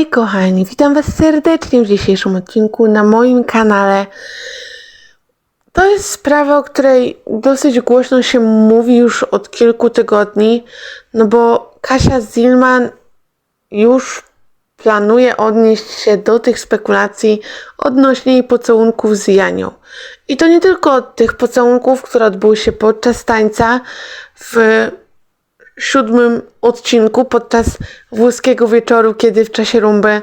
Hej kochani, witam Was serdecznie w dzisiejszym odcinku na moim kanale. To jest sprawa, o której dosyć głośno się mówi już od kilku tygodni, no bo Kasia Zilman już planuje odnieść się do tych spekulacji odnośnie jej pocałunków z Janią. I to nie tylko tych pocałunków, które odbyły się podczas tańca w siódmym odcinku podczas włoskiego wieczoru, kiedy w czasie rumby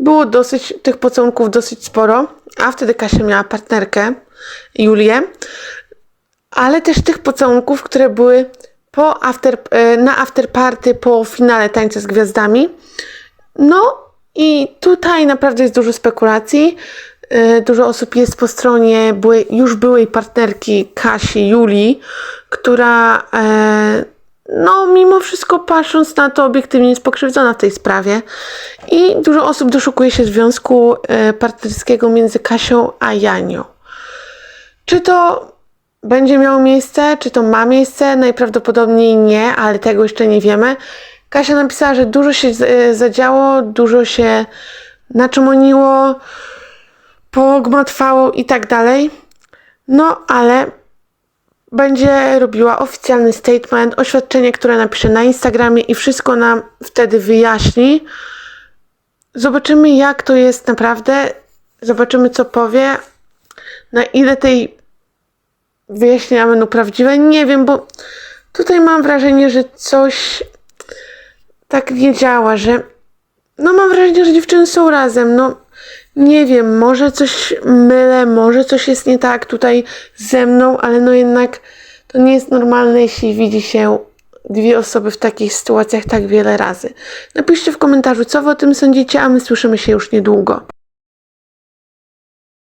było dosyć, tych pocałunków dosyć sporo, a wtedy Kasia miała partnerkę, Julię, ale też tych pocałunków, które były po after, e, na afterparty po finale Tańca z Gwiazdami. No i tutaj naprawdę jest dużo spekulacji. E, Dużo osób jest po stronie byłej, już byłej partnerki Kasi, Julii, która e, no mimo wszystko patrząc na to obiektywnie jest pokrzywdzona w tej sprawie i dużo osób doszukuje się związku e, partnerskiego między Kasią a Janią. Czy to będzie miało miejsce, czy to ma miejsce? Najprawdopodobniej nie, ale tego jeszcze nie wiemy. Kasia napisała, że dużo się e, zadziało, dużo się naczymoniło, pogmatwało i tak dalej. No, ale będzie robiła oficjalny statement, oświadczenie, które napisze na Instagramie i wszystko nam wtedy wyjaśni. Zobaczymy, jak to jest naprawdę. Zobaczymy, co powie. Na ile tej wyjaśnienia będą prawdziwe, nie wiem, bo tutaj mam wrażenie, że coś tak nie działa, że no mam wrażenie, że dziewczyny są razem, no nie wiem, może coś mylę, może coś jest nie tak tutaj ze mną, ale no jednak to nie jest normalne, jeśli widzi się dwie osoby w takich sytuacjach tak wiele razy. Napiszcie w komentarzu, co wy o tym sądzicie, a my słyszymy się już niedługo.